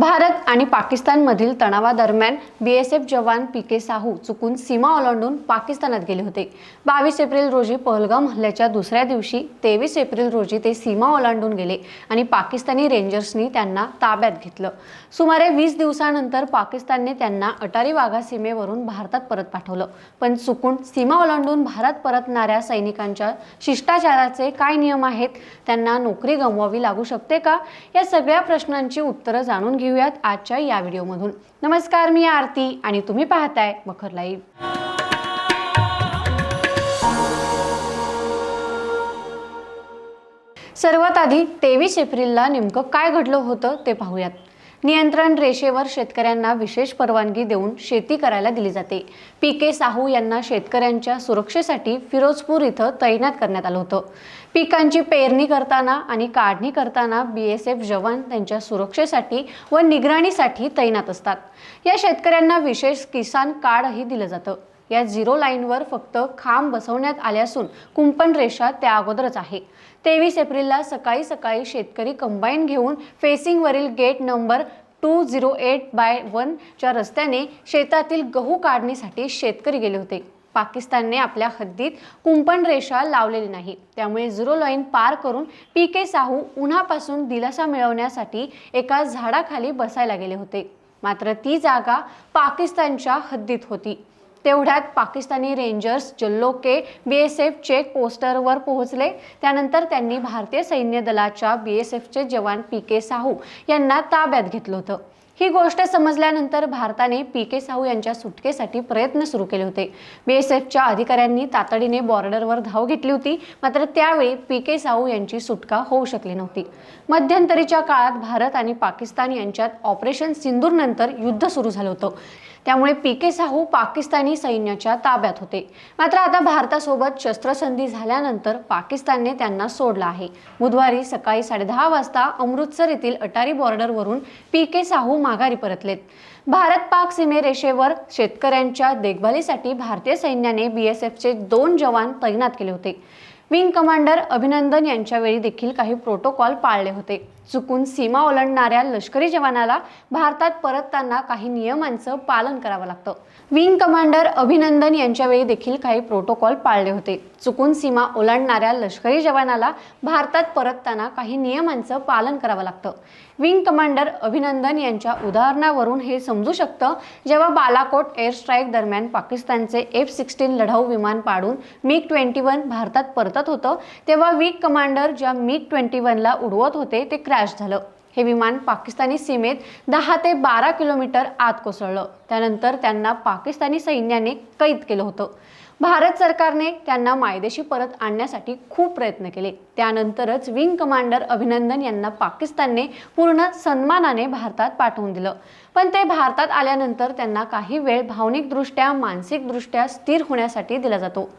भारत आणि पाकिस्तानमधील तणावादरम्यान बी एस एफ जवान पी के साहू चुकून सीमा ओलांडून पाकिस्तानात गेले होते. बावीस एप्रिल रोजी पहलगाम हल्ल्याच्या दुसऱ्या दिवशी तेवीस एप्रिल रोजी ते सीमा ओलांडून गेले आणि पाकिस्तानी रेंजर्सनी त्यांना ताब्यात घेतलं. सुमारे वीस दिवसानंतर पाकिस्तानने त्यांना अटारी वाघा सीमेवरून भारतात परत पाठवलं. पण चुकून सीमा ओलांडून भारत परतणाऱ्या सैनिकांच्या शिष्टाचाराचे काय नियम आहेत? त्यांना नोकरी गमवावी लागू शकते का? या सगळ्या प्रश्नांची उत्तरं जाणून घेऊयात आजच्या या व्हिडिओमधून. नमस्कार मी आरती आणि तुम्ही पाहताय मखर लाईव्ह. सर्वात आधी तेवीस एप्रिलला नेमकं काय घडलं होतं ते पाहूयात. नियंत्रण रेषेवर शेतकऱ्यांना विशेष परवानगी देऊन शेती करायला दिली जाते. पी के साहू यांना शेतकऱ्यांच्या सुरक्षेसाठी फिरोजपूर इथं तैनात करण्यात आलं होतं. पिकांची पेरणी करताना आणि काढणी करताना बी एस एफ जवान त्यांच्या सुरक्षेसाठी व निगराणीसाठी तैनात असतात. या शेतकऱ्यांना विशेष किसान कार्डही दिलं जातं. या झिरो लाईनवर फक्त खांब बसवण्यात आले असून कुंपण रेषा त्या अगोदरच आहे. तेवीस एप्रिलला सकाळी सकाळी शेतकरी कंबाईन घेऊन फेसिंगवरील gate number two zero eight by वनच्या रस्त्याने शेतातील गहू काढणीसाठी शेतकरी गेले होते. पाकिस्तानने आपल्या हद्दीत कुंपण रेषा लावलेली नाही. त्यामुळे झिरो लाईन पार करून पी के साहू उन्हापासून दिलासा मिळवण्यासाठी एका झाडाखाली बसायला गेले होते. मात्र ती जागा पाकिस्तानच्या हद्दीत होती. तेवढ्यात पाकिस्तानी रेंजर्स जल्लोके बी एस एफ चेक पोस्टरवर पोहोचले. त्यानंतर त्यांनी भारतीय सैन्य दलाच्या बी एस एफचे जवान पी के साहू यांना ताब्यात घेतलं होतं. ही गोष्ट समजल्यानंतर भारताने पी के साहू यांच्या सुटकेसाठी प्रयत्न सुरू केले होते. बी एस एफच्या अधिकाऱ्यांनी तातडीने बॉर्डरवर धाव घेतली होती मात्र त्यावेळी पी के साहू यांची सुटका होऊ शकली नव्हती. मध्यंतरीच्या काळात भारत आणि पाकिस्तान यांच्यात ऑपरेशन सिंदूर नंतर युद्ध सुरू झालं होतं. त्यामुळे पी के साहू पाकिस्तानी सैन्याच्या ताब्यात होते. मात्र आता भारतासोबत शस्त्रसंधी झाल्यानंतर पाकिस्तानने त्यांना सोडलं आहे. बुधवारी सकाळी साडेदहा वाजता अमृतसर येथील अटारी बॉर्डरवरून पी के साहू माघारी परतलेत. भारत पाक सीमेरेषेवर शेतकऱ्यांच्या देखभालीसाठी भारतीय सैन्याने बीएसएफचे दोन जवान तैनात केले होते. विंग कमांडर अभिनंदन यांच्यावेळी देखील काही प्रोटोकॉल पाळले होते. चुकून सीमा ओलांडणाऱ्या लष्करी जवानाला भारतात परतताना काही नियमांचं पालन करावं लागतं. विंग कमांडर अभिनंदन यांच्यावेळी देखील काही प्रोटोकॉल पाळले होते. चुकून सीमा ओलांडणाऱ्या लष्करी जवानाला भारतात परतताना काही नियमांचं पालन करावं लागतं. विंग कमांडर अभिनंदन यांच्या उदाहरणावरून हे समजू शकतं जेव्हा बालाकोट एअर स्ट्राईक दरम्यान पाकिस्तानचे एफ सिक्स्टीन लढाऊ विमान पाडून मिग ट्वेंटी वन भारतात परतत होतं तेव्हा विंग कमांडर ज्या मिग ट्वेंटी वनला उडवत होते ते क्रॅश झालं. हे विमान पाकिस्तानी सीमेत दहा ते बारा किलोमीटर आत कोसळलं. त्यानंतर त्यांना पाकिस्तानी सैन्याने कैद केलं होतं. भारत सरकारने त्यांना मायदेशी परत आणण्यासाठी खूप प्रयत्न केले. त्यानंतरच विंग कमांडर अभिनंदन यांना पाकिस्तानने पूर्ण सन्मानाने भारतात पाठवून दिलं. पण ते भारतात आल्यानंतर त्यांना काही वेळ भावनिकदृष्ट्या मानसिकदृष्ट्या स्थिर होण्यासाठी दिला जातो.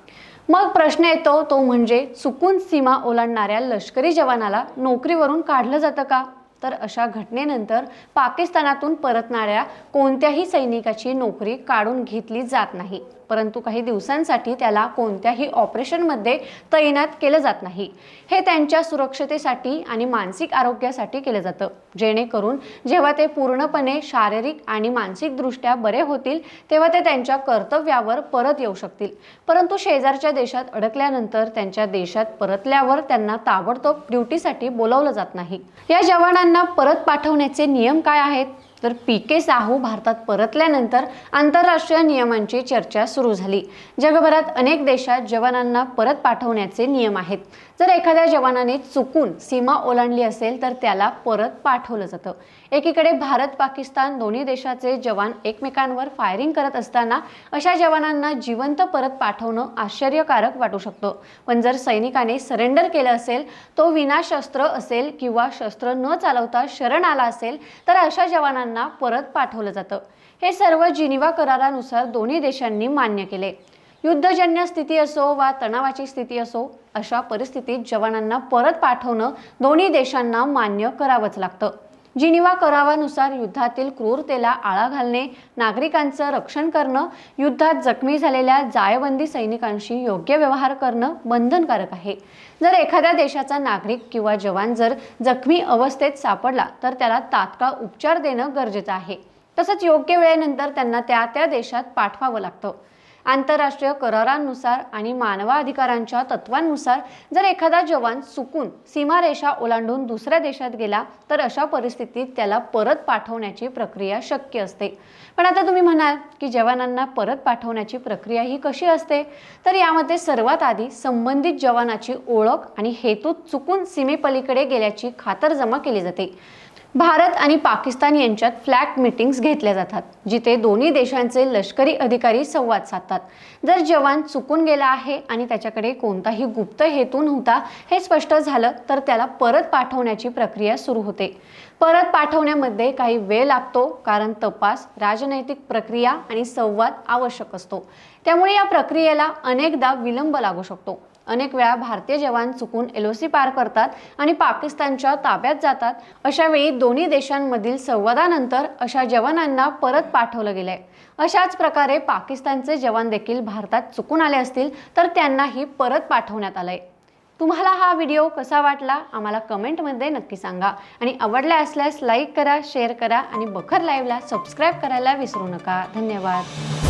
मग प्रश्न येतो तो म्हणजे चुकून सीमा ओलांडणाऱ्या लष्करी जवानाला नोकरीवरून काढलं जातं का? तर अशा घटनेनंतर पाकिस्तानातून परतणाऱ्या कोणत्याही सैनिकाची नोकरी काढून घेतली जात नाही. परंतु काही दिवसांसाठी त्याला कोणत्याही ऑपरेशनमध्ये तैनात केलं जात नाही. हे त्यांच्या सुरक्षतेसाठी आणि मानसिक आरोग्यासाठी केलं जातं. जेणेकरून जेव्हा ते पूर्णपणे शारीरिक आणि मानसिकदृष्ट्या बरे होतील तेव्हा ते त्यांच्या कर्तव्यावर परत येऊ शकतील. परंतु शेजारच्या देशात अडकल्यानंतर त्यांच्या देशात परतल्यावर त्यांना ताबडतोब ड्युटीसाठी बोलावलं जात नाही. या जवानांना परत पाठवण्याचे नियम काय आहेत? तर पी के साहू भारतात परतल्यानंतर आंतरराष्ट्रीय नियमांची चर्चा सुरू झाली जगभरात अनेक देशात जवानांना परत पाठवण्याचे नियम आहेत. जर एखाद्या जवानाने चुकून सीमा ओलांडली असेल तर त्याला परत पाठवलं जातं. एकीकडे भारत पाकिस्तान दोन्ही देशाचे जवान एकमेकांवर फायरिंग करत असताना अशा जवानांना जिवंत परत पाठवणं आश्चर्यकारक वाटू शकतं. पण जर सैनिकाने सरेंडर केलं असेल तो विनाशस्त्र असेल किंवा शस्त्र न चालवता शरण आला असेल तर अशा जवानांना परत पाठवलं जातं. हे सर्व जिनिवा करारानुसार दोन्ही देशांनी मान्य केले. युद्धजन्य स्थिती असो वा तणावाची स्थिती असो अशा परिस्थितीत जवानांना परत पाठवणं दोन्ही देशांना मान्य करावंच लागतं. जिनिवा करावानुसार युद्धातील क्रूरतेला आळा घालणे नागरिकांचं रक्षण करणं युद्धात जखमी झालेल्या जायबंदी सैनिकांशी योग्य व्यवहार करणं बंधनकारक आहे. जर एखाद्या देशाचा नागरिक किंवा जवान जर जखमी अवस्थेत सापडला तर त्याला तात्काळ उपचार देणं गरजेचं आहे. तसंच योग्य वेळेनंतर त्यांना त्या त्या देशात पाठवावं लागतं. आंतरराष्ट्रीय करारांनुसार आणि मानवाधिकारांच्या तत्वांनुसार जर एखादा जवान चुकून सीमारेषा ओलांडून दुसऱ्या देशात गेला तर अशा परिस्थितीत त्याला परत पाठवण्याची प्रक्रिया शक्य असते. पण आता तुम्ही म्हणाल की जवानांना परत पाठवण्याची प्रक्रिया ही कशी असते? तर यामध्ये सर्वात आधी संबंधित जवानाची ओळख आणि हेतू चुकून सीमेपलीकडे गेल्याची खातरजमा केली जाते. भारत आणि पाकिस्तान यांच्यात फ्लॅट मीटिंग्स घेतल्या जातात जिथे दोन्ही देशांचे लष्करी अधिकारी संवाद साधतात. जर जवान चुकून गेला आहे आणि त्याच्याकडे कोणताही गुप्त हेतू नव्हता हे स्पष्ट झालं तर त्याला परत पाठवण्याची प्रक्रिया सुरू होते. परत पाठवण्यामध्ये काही वेळ लागतो कारण तपास राजनैतिक प्रक्रिया आणि संवाद आवश्यक असतो. त्यामुळे या प्रक्रियेला अनेकदा विलंब लागू शकतो. अनेक वेळा भारतीय जवान चुकून एल ओ सी पार करतात आणि पाकिस्तानच्या ताब्यात जातात. अशा वेळी दोन्ही देशांमधील संवादानंतर अशा जवानांना परत पाठवलं गेलंय. अशाच प्रकारे पाकिस्तानचे जवान देखील भारतात चुकून आले असतील तर त्यांनाही परत पाठवण्यात आलंय. तुम्हाला हा व्हिडिओ कसा वाटला? आम्हाला कमेंटमध्ये नक्की सांगा. आणि आवडला असल्यास लाईक करा शेअर करा आणि बखर लाईव्हला सबस्क्राईब करायला विसरू नका. धन्यवाद.